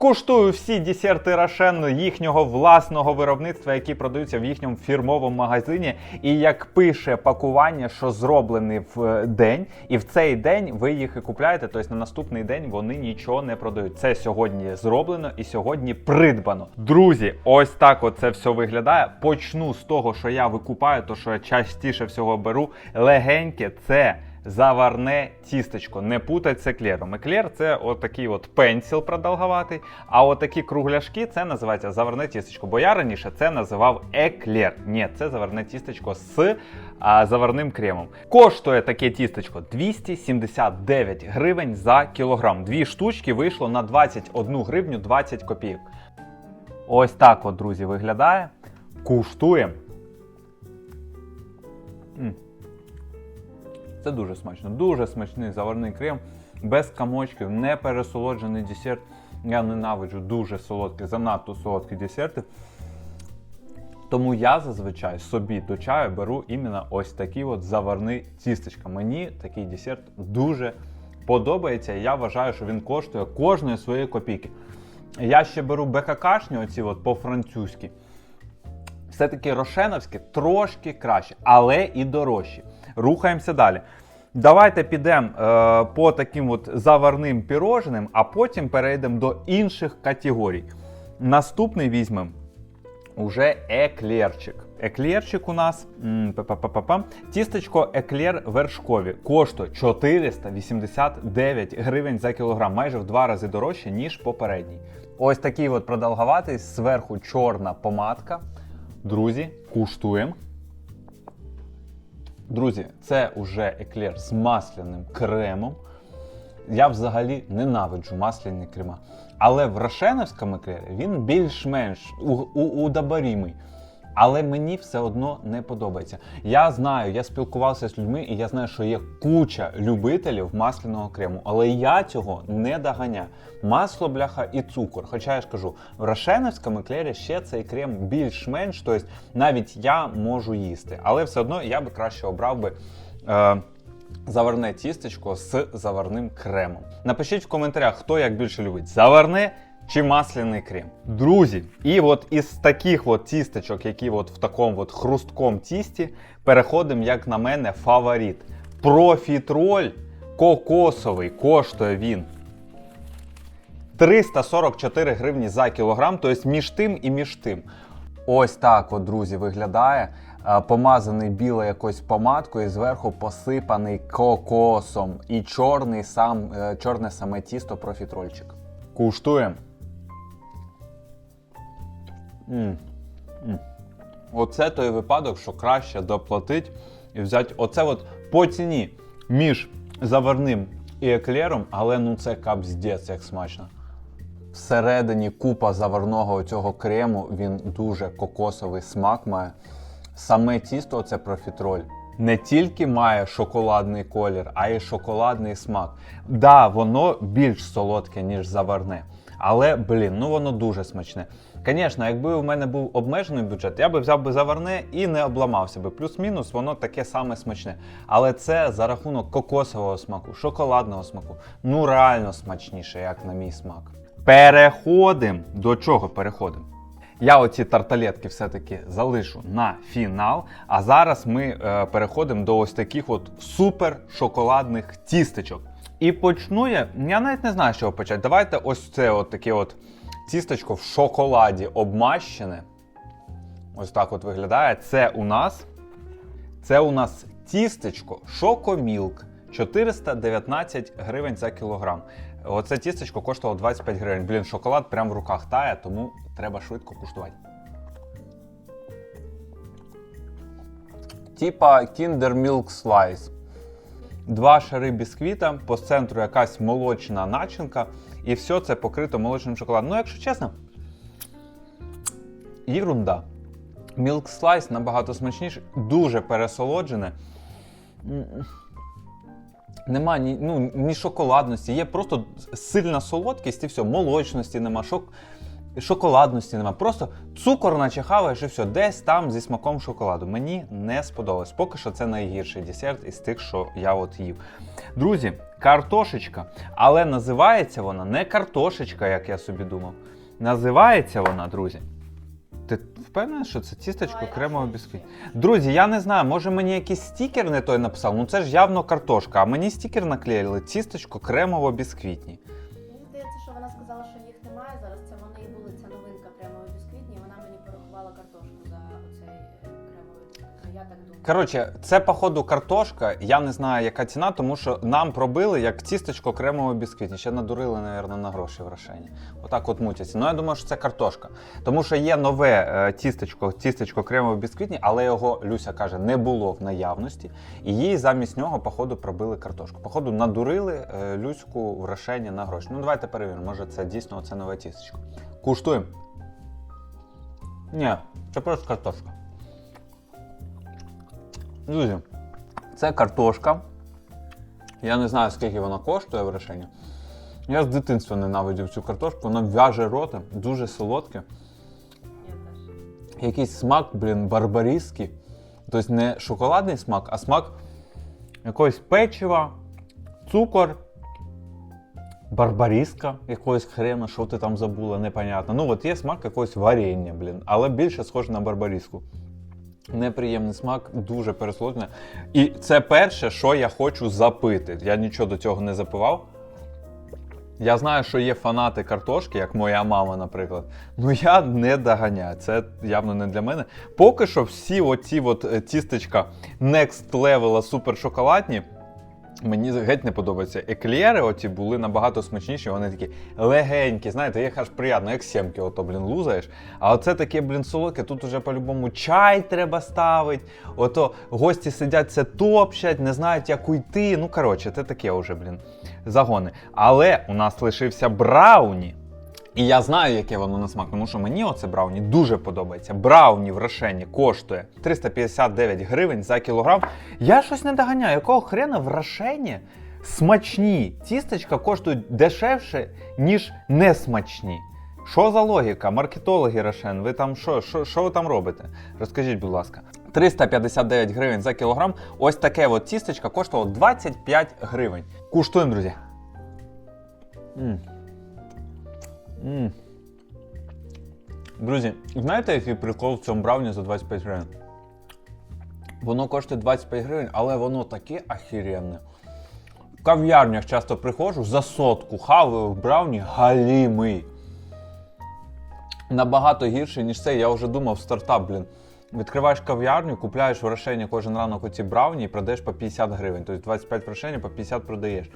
Куштую всі десерти Рошен їхнього власного виробництва, які продаються в їхньому фірмовому магазині. І як пише пакування, що зроблені в е, день, і в цей день ви їх і купляєте. Тобто на наступний день вони нічого не продають. Це сьогодні зроблено і сьогодні придбано. Друзі, ось так от це все виглядає. Почну з того, що я викупаю, то що я частіше всього беру. Легеньке це. Заварне тістечко, не путать з еклером. Еклер це отакий от пенсіл продовгуватий, а отакі кругляшки це називається заварне тістечко. Бо я раніше це називав еклер. Ні, це заварне тістечко з а, заварним кремом. Коштує таке тістечко 279 гривень за кілограм. Дві штучки вийшло на 21 гривню 20 копійок. Ось так от, друзі, виглядає. Куштуємо. Це дуже смачно. Дуже смачний заварний крем, без комочків, не пересолоджений десерт. Я ненавиджу дуже солодкі, занадто солодкі десерти. Тому я зазвичай собі до чаю беру іменно ось такі от заварні тістечка. Мені такий десерт дуже подобається. Я вважаю, що він коштує кожної своєї копійки. Я ще беру БККшні, оці от по-французьки. Все-таки рошеновське трошки краще, але і дорожче. Рухаємося далі. Давайте підемо е, по таким от заварним пірожним, а потім перейдемо до інших категорій. Наступний візьмемо уже еклерчик. Еклерчик у нас м, па-па-па-па-па. тістечко еклер вершкові коштує 489 гривень за кілограм, майже в два рази дорожче, ніж попередній. Ось такий от продовгуватий, зверху чорна помадка. Друзі, куштуємо. Друзі, це уже еклер з масляним кремом. Я взагалі ненавиджу масляні крема. Але в рошеновському еклері він більш-менш удобарімий. Але мені все одно не подобається. Я знаю, я спілкувався з людьми, і я знаю, що є куча любителів масляного крему, але я цього не доганяю. Масло, бляха і цукор. Хоча я ж кажу, в рошеновському еклері ще цей крем більш-менш, тобто навіть я можу їсти. Але все одно я би краще обрав би. Е, Заварне тістечко з заварним кремом. Напишіть в коментарях, хто як більше любить заварне чи масляний крем. Друзі, і от із таких от тістечок, які от в такому от хрусткому тісті, переходимо, як на мене, фаворит. Профітроль кокосовий коштує він 344 гривні за кілограм, тобто між тим і між тим. Ось так, от, друзі, виглядає. Е, Помазаний білою якоюсь помадкою, і зверху посипаний кокосом і чорний сам, е, чорне саме тісто профітрольчик. Куштуємо. М. М. Оце той випадок, що краще доплатити і взяти оце от по ціні між заварним і еклером, але ну це капздець, як смачно. Всередині купа заварного цього крему, він дуже кокосовий смак має. Саме тісто, це профітроль, не тільки має шоколадний колір, а й шоколадний смак. Да, воно більш солодке, ніж заварне. Але, блін, ну воно дуже смачне. Звісно, якби у мене був обмежений бюджет, я би взяв би заварне і не обламався би. Плюс-мінус, воно таке саме смачне. Але це за рахунок кокосового смаку, шоколадного смаку. Ну реально смачніше, як на мій смак. Переходимо. До чого переходимо? Я оці тарталетки все-таки залишу на фінал. А зараз ми е, переходимо до ось таких от супер шоколадних тістечок. І почну я. Я навіть не знаю, з чого почати. Давайте ось це от таке от тістечко в шоколаді обмащене. Ось так от виглядає. Це у нас. Це у нас тістечко Шокомілк 419 гривень за кілограм. Оце тістечко коштувало 25 гривень. Блін, шоколад прямо в руках тає, тому треба швидко куштувати. Типа Kinder Milk Slice. Два шари бісквіта, по центру якась молочна начинка, і все це покрито молочним шоколадом. Ну, якщо чесно, єрунда. Milk Slice набагато смачніше, дуже пересолоджене. Нема ні, ну, ні шоколадності, є просто сильна солодкість і все, молочності нема. Шок... шоколадності нема. Просто цукор наче хаваєш і все, десь там зі смаком шоколаду. Мені не сподобалось. Поки що це найгірший десерт із тих, що я от їв. Друзі, картошечка. Але називається вона не картошечка, як я собі думав. Називається вона, друзі. Ти впевнений, що це тістечко Ой, а бісквіт? Друзі, я не знаю, може мені якийсь стікер не той написав. Ну це ж явно картошка, а мені стікер наклеїли тістечко кремово-бісквітні. Мені Коротше, це походу картошка. Я не знаю, яка ціна, тому що нам пробили як тістечко кремово бісквітні. Ще надурили, напевно, на гроші в Рошені. Отак от мутяться. Ну я думаю, що це картошка. Тому що є нове е, тістечко, тістечко кремово бісквітні, але його Люся каже, не було в наявності. І їй замість нього, походу, пробили картошку. Походу, надурили е, Люську в Рошені на гроші. Ну давайте перевіримо, може це дійсно це нове тістечко. Куштуємо. Ні, це просто картошка. Друзі, це картошка. Я не знаю, скільки вона коштує в решенні. Я з дитинства ненавидів цю картошку, вона в'яже роти, дуже солодке. Якийсь смак, блін, барбаріський. Тобто не шоколадний смак, а смак якогось печива, цукор, барбаріска, якогось хрена, що ти там забула, непонятно. Ну, от є смак якогось варення, блін, але більше схоже на барбаріску. Неприємний смак, дуже пересолодне. І це перше, що я хочу запити. Я нічого до цього не запивав. Я знаю, що є фанати картошки, як моя мама, наприклад. Ну я не доганяю. Це явно не для мене. Поки що всі оці от е, тістечка next level супер шоколадні. Мені геть не подобається. Еклери оті були набагато смачніші, вони такі легенькі, знаєте, їх аж приємно, як сімки, ото, блін, лузаєш. А оце таке, блін, солодке, тут уже по-любому чай треба ставити. Ото гості сидять, це топчать, не знають, як уйти. Ну, коротше, це таке уже, блін, загони. Але у нас лишився брауні. І я знаю, яке воно на смак, тому що мені оце брауні дуже подобається. Брауні в Рошені коштує 359 гривень за кілограм. Я щось не доганяю, якого хрена в Рошені смачні тістечка коштують дешевше, ніж несмачні. Що за логіка? Маркетологи Рошен, ви там що, що, що ви там робите? Розкажіть, будь ласка. 359 гривень за кілограм. Ось таке от тістечко коштувало 25 гривень. Куштуємо, друзі. м М. Друзі, знаєте, який прикол в цьому брауні за 25 гривень? Воно коштує 25 гривень, але воно таке ахіренне. В кав'ярнях часто приходжу за сотку, хаваю в брауні галімий. Набагато гірше, ніж це. Я вже думав, стартап, блін. Відкриваєш кав'ярню, купляєш в Рошені кожен ранок оці брауні і продаєш по 50 гривень. Тобто 25 в Рошені, по 50 продаєш.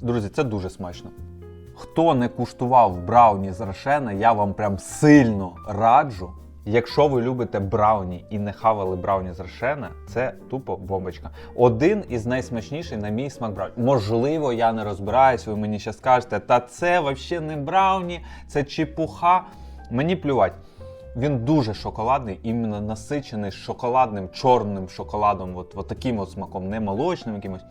Друзі, це дуже смачно. Хто не куштував брауні з Рошена, я вам прям сильно раджу. Якщо ви любите брауні і не хавали брауні з Рошена, це тупо бомбочка. Один із найсмачніших на мій смак брауні. Можливо, я не розбираюсь, ви мені ще скажете, та це взагалі не брауні, це чепуха. Мені плювать. Він дуже шоколадний, іменно насичений шоколадним чорним шоколадом, от, от таким от смаком, не молочним якимось.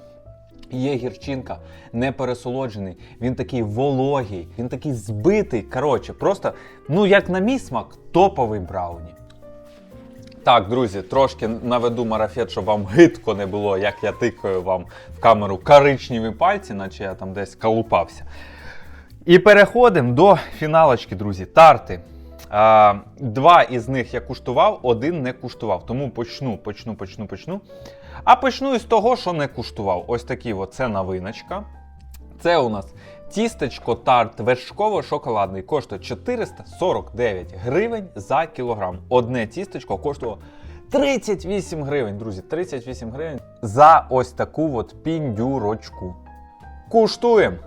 Є гірчинка, не пересолоджений, він такий вологий, він такий збитий. Коротше, просто, ну як на мій смак, топовий брауні. Так, друзі, трошки наведу марафет, щоб вам гидко не було, як я тикаю вам в камеру коричневі пальці, наче я там десь калупався. І переходимо до фіналочки, друзі. Тарти. Два із них я куштував, один не куштував. Тому почну, почну, почну, почну. А почну із того, що не куштував. Ось такі от, це новиночка. Це у нас тістечко тарт вершково-шоколадний. Коштує 449 гривень за кілограм. Одне тістечко коштувало 38 гривень, друзі. 38 гривень за ось таку от піндюрочку. Куштуємо!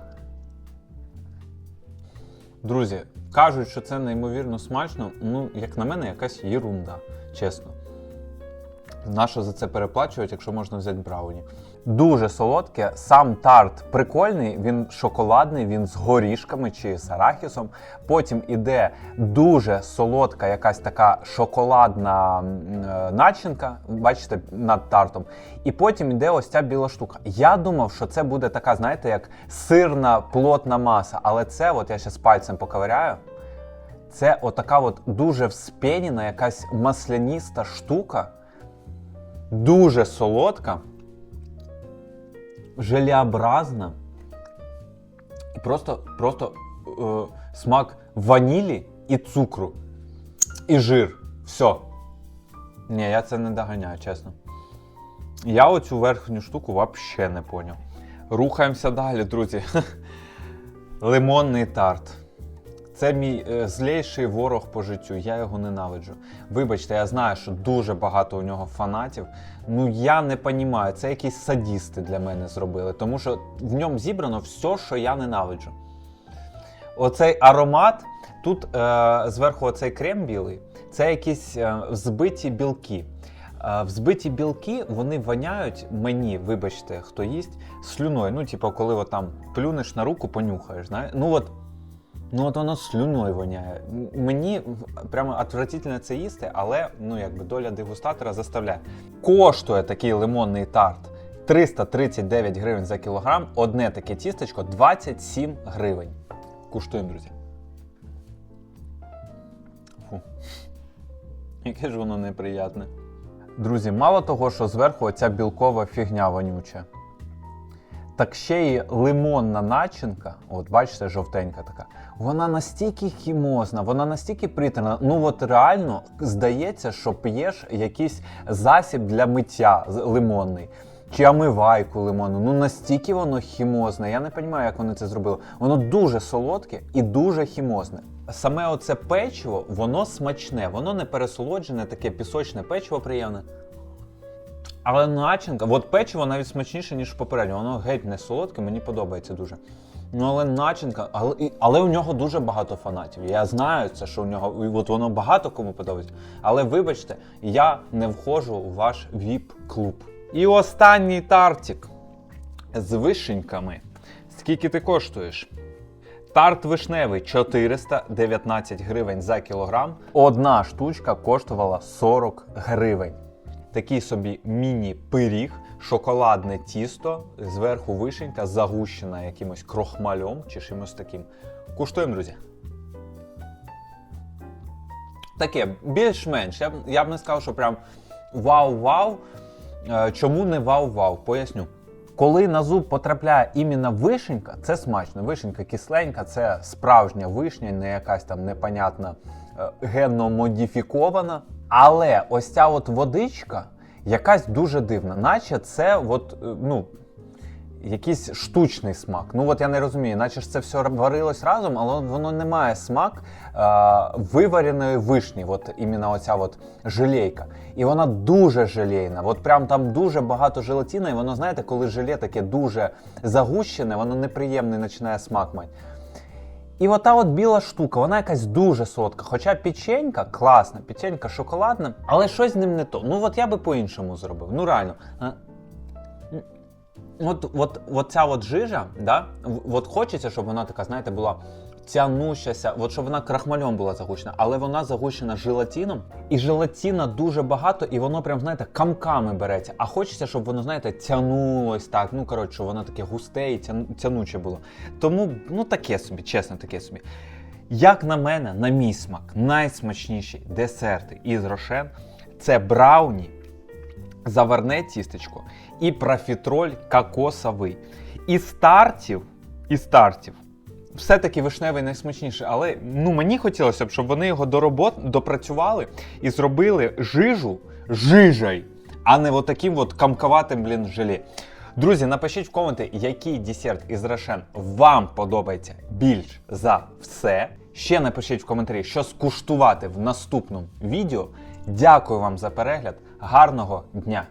Друзі, кажуть, що це неймовірно смачно. Ну, як на мене, якась єрунда, чесно. Нащо за це переплачувати, якщо можна взяти брауні? Дуже солодке. Сам тарт прикольний, він шоколадний, він з горішками чи з арахісом. Потім іде дуже солодка, якась така шоколадна е, начинка, бачите, над тартом. І потім іде ось ця біла штука. Я думав, що це буде така, знаєте, як сирна плотна маса. Але це, от я зараз пальцем поковиряю. Це отака от дуже вспенена, якась масляніста штука, дуже солодка, желеобразна. І просто, просто е, смак ванілі і цукру. І жир. Все. Ні, я це не доганяю, чесно. Я оцю верхню штуку взагалі не поняв. Рухаємося далі, друзі. Лимонний тарт. Це мій е, злейший ворог по життю. Я його ненавиджу. Вибачте, я знаю, що дуже багато у нього фанатів. Ну я не розумію, це якісь садісти для мене зробили, тому що в ньому зібрано все, що я ненавиджу. Оцей аромат, тут е, зверху оцей крем білий, це якісь е, взбиті білки. Е, взбиті білки вони воняють мені, вибачте, хто їсть, слюною. Ну, типу, коли от там плюнеш на руку, понюхаєш. Знаєш? Ну от, ну от воно слюною воняє. Мені прямо отвратительно це їсти, але ну, якби доля дегустатора заставляє. Коштує такий лимонний тарт 339 гривень за кілограм. Одне таке тістечко 27 гривень. Куштуємо, друзі. Фу. Яке ж воно неприятне. Друзі, мало того, що зверху оця білкова фігня вонюча. Так ще й лимонна начинка, от бачите, жовтенька така, вона настільки хімозна, вона настільки притерна. Ну от реально здається, що п'єш якийсь засіб для миття лимонний. Чи омивайку лимонну. Ну настільки воно хімозне. Я не розумію, як вони це зробили. Воно дуже солодке і дуже хімозне. Саме оце печиво, воно смачне, воно не пересолоджене, таке пісочне печиво приємне. Але начинка, от печиво навіть смачніше, ніж попередньо. Воно геть не солодке, мені подобається дуже. Ну, але начинка, але, але у нього дуже багато фанатів. Я знаю це, що у нього, от воно багато кому подобається. Але вибачте, я не входжу у ваш віп-клуб. І останній тартик з вишеньками. Скільки ти коштуєш? Тарт вишневий 419 гривень за кілограм. Одна штучка коштувала 40 гривень. Такий собі міні-пиріг, шоколадне тісто, зверху вишенька, загущена якимось крохмальом чи чимось таким. Куштуємо, друзі. Таке, більш-менш. Я, я б не сказав, що прям вау-вау. Е, Чому не вау-вау? Поясню. Коли на зуб потрапляє іменно вишенька, це смачно. Вишенька кисленька, це справжня вишня, не якась там непонятна е, генно модифікована. Але ось ця от водичка якась дуже дивна, наче це от, е, ну, якийсь штучний смак. Ну от я не розумію, наче ж це все варилось разом, але воно не має смак е, вивареної вишні, от іменно оця от желейка. І вона дуже желейна. От прям там дуже багато желатина, і воно, знаєте, коли желе таке дуже загущене, воно неприємний починає смак мати. І ота от біла штука, вона якась дуже солодка. Хоча печенька класна, печенька шоколадна, але щось з ним не то. Ну от я би по-іншому зробив. Ну реально. От, от, от ця от жижа, да, от хочеться, щоб вона така, знаєте, була тянущася, от щоб вона крахмальом була загущена, але вона загущена желатином, і желатина дуже багато, і воно прям, знаєте, камками береться. А хочеться, щоб воно, знаєте, тянулось так. Ну, коротше, воно таке густе і тян- тянуче було. Тому, ну таке собі, чесно, таке собі. Як на мене, на мій смак, найсмачніші десерти із рошен це брауні, заварне тістечко і профітроль кокосовий. І стартів, і стартів. Все-таки вишневий найсмачніший, але ну мені хотілося б, щоб вони його до робот допрацювали і зробили жижу жижей, а не отаким от камкаватим, блін, желе. Друзі, напишіть в коменти, який десерт із Рошен вам подобається більш за все. Ще напишіть в коментарі, що скуштувати в наступному відео. Дякую вам за перегляд. Гарного дня!